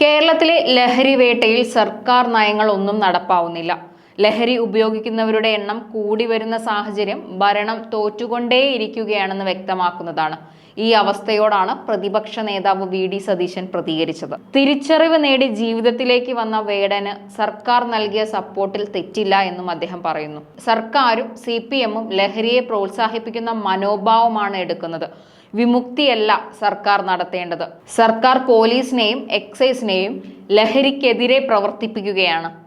കേരളത്തിലെ ലഹരി വേട്ടയിൽ സർക്കാർ നയങ്ങൾ ഒന്നും നടപ്പാവുന്നില്ല. ലഹരി ഉപയോഗിക്കുന്നവരുടെ എണ്ണം കൂടി വരുന്ന സാഹചര്യം ഭരണം തോറ്റുകൊണ്ടേയിരിക്കുകയാണെന്ന് വ്യക്തമാക്കുന്നതാണ്. ഈ അവസ്ഥയോടാണ് പ്രതിപക്ഷ നേതാവ് വി ഡി സതീശൻ പ്രതികരിച്ചത്. തിരിച്ചറിവ് നേടി ജീവിതത്തിലേക്ക് വന്ന വേടന് സർക്കാർ നൽകിയ സപ്പോർട്ടിൽ തെറ്റില്ല എന്നും അദ്ദേഹം പറയുന്നു. സർക്കാരും സി പി എമ്മും ലഹരിയെ പ്രോത്സാഹിപ്പിക്കുന്ന മനോഭാവമാണ് എടുക്കുന്നത്. വിമുക്തിയല്ല സർക്കാർ നടത്തേണ്ടത്. സർക്കാർ പോലീസിനെയും എക്സൈസിനെയും ലഹരിക്കെതിരെ പ്രവർത്തിപ്പിക്കുകയാണ്.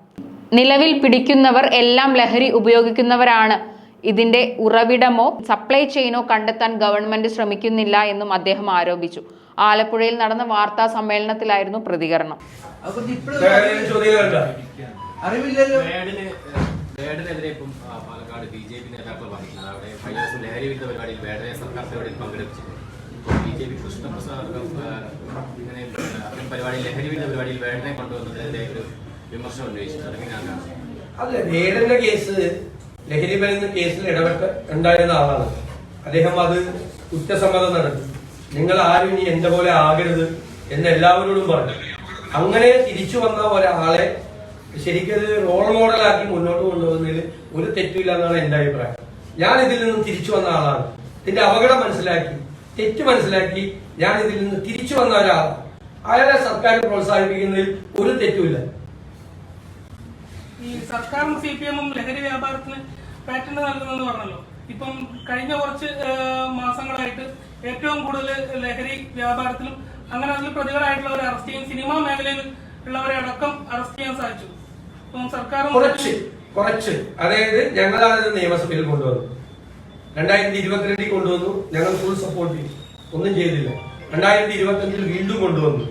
നിലവിൽ പിടിക്കുന്നവർ എല്ലാം ലഹരി ഉപയോഗിക്കുന്നവരാണ്. ഇതിന്റെ ഉറവിടമോ സപ്ലൈ ചെയിനോ കണ്ടെത്താൻ ഗവൺമെന്റ് ശ്രമിക്കുന്നില്ല എന്നും അദ്ദേഹം ആരോപിച്ചു. ആലപ്പുഴയിൽ നടന്ന വാർത്താ സമ്മേളനത്തിലായിരുന്നു പ്രതികരണം? അറിവില്ലല്ലോ. ഇപ്പം പാലക്കാട് ബി ജെ പി നേതാക്കൾ പറഞ്ഞിട്ടുണ്ട് അവിടെ കഴിഞ്ഞ ദിവസം ലഹരി വിരുദ്ധ പരിപാടിയിൽ വേടനെ സർക്കാർ പരിപാടിയിൽ പങ്കെടുപ്പിച്ചിട്ടുണ്ട് ബി ജെ പി കൃഷ്ണപ്രസാദ് ആ, ഇങ്ങനെ അത്തരം പരിപാടിയിൽ ലഹരി വിരുദ്ധ പരിപാടിയിൽ വേടനെ കൊണ്ടുവന്നതിനെതിരെ ഒരു ഉന്നയിച്ചിട്ടുണ്ട് അതെങ്ങനെയാണ് അല്ല കേസ് ലഹരി മരുന്ന് കേസിൽ ഇടപെട്ട് ഉണ്ടായിരുന്ന ആളാണ്. അദ്ദേഹം അത് കുറ്റസമ്മതം നടത്തി. നിങ്ങൾ ആരും ഇനി എന്റെ പോലെ ആകരുത് എന്ന് എല്ലാവരോടും പറഞ്ഞു. അങ്ങനെ തിരിച്ചു വന്ന ഒരാളെ ശരിക്കും റോൾ മോഡലാക്കി മുന്നോട്ട് കൊണ്ടുപോകുന്നതിൽ ഒരു തെറ്റുമില്ല എന്നാണ് എന്റെ അഭിപ്രായം. ഞാൻ ഇതിൽ നിന്ന് തിരിച്ചു വന്ന ആളാണ്. ഇതിന്റെ അപകടം മനസ്സിലാക്കി തെറ്റ് മനസ്സിലാക്കി ഞാൻ ഇതിൽ നിന്ന് തിരിച്ചു വന്ന ഒരാളാണ്. അയാളെ സർക്കാർ പ്രോത്സാഹിപ്പിക്കുന്നതിൽ ഒരു തെറ്റുമില്ല. ഈ സർക്കാരും സി പി എമ്മും ലഹരി വ്യാപാരത്തിന് പാറ്റന്റ് നൽകുന്നെന്ന് പറഞ്ഞല്ലോ. ഇപ്പം കഴിഞ്ഞ കുറച്ച് മാസങ്ങളായിട്ട് ഏറ്റവും കൂടുതൽ ലഹരി വ്യാപാരത്തിലും അങ്ങനെ അതിൽ പ്രതികളായിട്ടുള്ളവരെ അറസ്റ്റ് ചെയ്യാൻ സിനിമാ മേഖലയിൽ ഉള്ളവരെ അടക്കം അറസ്റ്റ് ചെയ്യാൻ സാധിച്ചു. അപ്പം സർക്കാരും കുറച്ച് കുറച്ച്. അതായത് ഞങ്ങൾ ഇത് നിയമസഭയിൽ കൊണ്ടുവന്നു രണ്ടായിരത്തി ഇരുപത്തിരണ്ടിൽ കൊണ്ടുവന്നു. ഞങ്ങൾ ഫുൾ സപ്പോർട്ട് ചെയ്തു. ഒന്നും ചെയ്തില്ല. രണ്ടായിരത്തി ഇരുപത്തഞ്ചിൽ വീണ്ടും കൊണ്ടുവന്നു.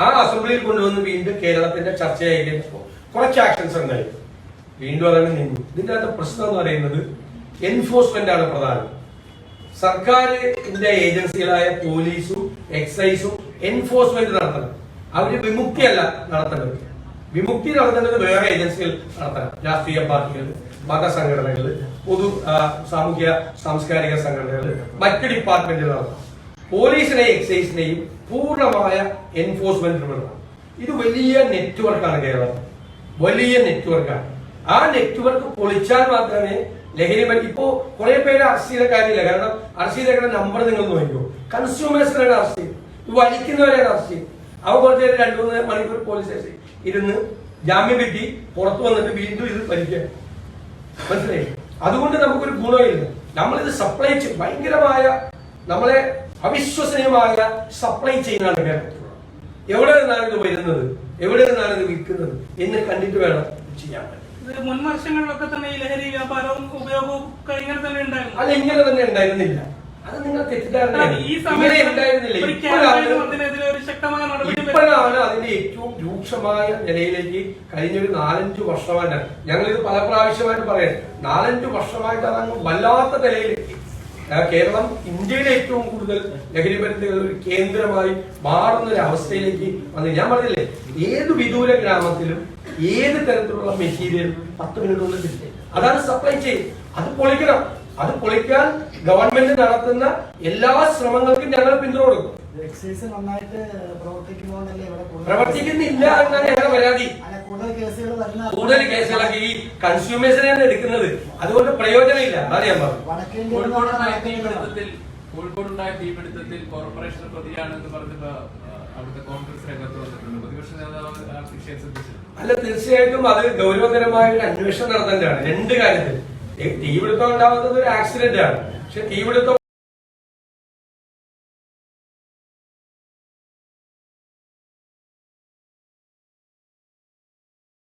ആ അസംബ്ലിയിൽ കൊണ്ടുവന്ന് വീണ്ടും കേരളത്തിന്റെ ചർച്ചയായി കുറച്ച് ആക്ഷൻസ് ഉണ്ടായി. വീണ്ടും അതങ്ങ് നിന്നു ഇതിന്റെ അകത്ത് പ്രശ്നം എന്ന് പറയുന്നത് എൻഫോഴ്സ്മെന്റ് ആണ് പ്രധാനം. സർക്കാരിന്റെ ഏജൻസികളായ പോലീസും എക്സൈസും എൻഫോഴ്സ്മെന്റ് നടത്തണം. അവർ വിമുക്തിയല്ല നടത്തേണ്ടത്. വിമുക്തി നടത്തേണ്ടത് വേറെ ഏജൻസികൾ നടത്തണം. രാഷ്ട്രീയ പാർട്ടികൾ മതസംഘടനകൾ പൊതു സാമൂഹ്യ സാംസ്കാരിക സംഘടനകൾ മറ്റ് ഡിപ്പാർട്ട്മെന്റുകൾ നടത്തണം. പോലീസിനെയും എക്സൈസിനെയും പൂർണമായ എൻഫോഴ്സ്മെന്റ് ഇത് വലിയ നെറ്റ്വർക്കാണ് കേരളം. വലിയ നെറ്റ്വർക്കാണ്. ആ നെറ്റ്വർക്ക് പൊളിച്ചാൽ മാത്രമേ ലഹരി മരുന്ന് ഇപ്പോ കുറെ പേര് അറസ്റ്റ് ചെയ്ത കാര്യമില്ല. കാരണം അറസ്റ്റ് ചെയ്തേക്കുന്ന നമ്പർ നിങ്ങൾ നോക്കിയോ കൺസ്യൂമേഴ്സിനാണ് അറസ്റ്റ് ചെയ്ത് ഇത് വലിക്കുന്നവരെയാണ് അറസ്റ്റ് ചെയ്ത് അവ കുറച്ച് നേരം രണ്ടു മൂന്ന് മണിക്കൂർ പോലീസ് സ്റ്റേഷൻ ഇരുന്ന് ജാമ്യം കിട്ടി പുറത്തു വന്നിട്ട് വീണ്ടും ഇത് വലിക്കുക മനസ്സിലായി അതുകൊണ്ട് നമുക്കൊരു ഗുണമില്ല. നമ്മളിത് സപ്ലൈ ചെയ്യും ഭയങ്കരമായ നമ്മളെ അവിശ്വസനീയമായ സപ്ലൈ ചെയ്യുന്നതാണ് കേരളത്തിലുള്ളത്. എവിടെ നിന്നാണ് ഇത് വരുന്നത്? എവിടെ നിന്നാണ് ഇത് വിൽക്കുന്നത്? എന്ന് കണ്ടിട്ട് വേണം ചെയ്യാൻ ഇത് മുൻ വർഷങ്ങളിലൊക്കെ തന്നെ ഈ ലഹരി വ്യാപാരവും ഉപയോഗവും ഇങ്ങനെ തന്നെ ഉണ്ടായിരുന്നു. അത് ഇങ്ങനെ തന്നെ ഉണ്ടായിരുന്നില്ല. അത് നിങ്ങൾ ഇപ്പോഴാണ് അതിന്റെ ഏറ്റവും രൂക്ഷമായ നിലയിലേക്ക് കഴിഞ്ഞൊരു നാലഞ്ചു വർഷമായിട്ട്. ഞങ്ങളിത് പല പ്രാവശ്യമായിട്ട് പറയാം. നാലഞ്ചു വർഷമായിട്ട് അതങ്ങ് വല്ലാത്ത നിലയിലെത്തി ആ, കേരളം ഇന്ത്യയിലെ ഏറ്റവും കൂടുതൽ ലഹരി മരുന്നുകൾ ഒരു കേന്ദ്രമായി മാറുന്ന ഒരു അവസ്ഥയിലേക്ക് വന്നു. ഞാൻ പറഞ്ഞില്ലേ ഏത് വിദൂര ഗ്രാമത്തിലും ഏത് തരത്തിലുള്ള മെറ്റീരിയൽ പത്ത് മിനിറ്റ് കൊണ്ട് കിട്ടും അതാണ് സപ്ലൈ ചെയിൻ അത് പൊളിക്കണം. അത് പൊളിക്കാൻ ഗവൺമെന്റ് നടത്തുന്ന എല്ലാ ശ്രമങ്ങൾക്കും ഞങ്ങൾ പിന്തുണ പ്രവർത്തിക്കുന്നില്ല എന്നാണ് ഞങ്ങളുടെ പരാതി. കൂടുതൽ കേസുകളൊക്കെ ഈ കൺസ്യൂമേഴ്സിനെയാണ് എടുക്കുന്നത്. അതുകൊണ്ട് പ്രയോജനമില്ല. അറിയാൻ കോഴിക്കോടുണ്ടായ തീപിടുത്തത്തിൽ കോഴിക്കോടുണ്ടായ തീപിടുത്തത്തിൽ കോർപ്പറേഷൻ പ്രതിയാണെന്ന് പറഞ്ഞപ്പോ അല്ല തീർച്ചയായിട്ടും അത് ഗൗരവതരമായ ഒരു അന്വേഷണം നടത്തേണ്ടതാണ്. രണ്ട് കാര്യത്തിൽ. ഈ തീപിടുത്തം ഉണ്ടാവുന്നത് ഒരു ആക്സിഡന്റ് ആണ്. പക്ഷെ തീപിടുത്തം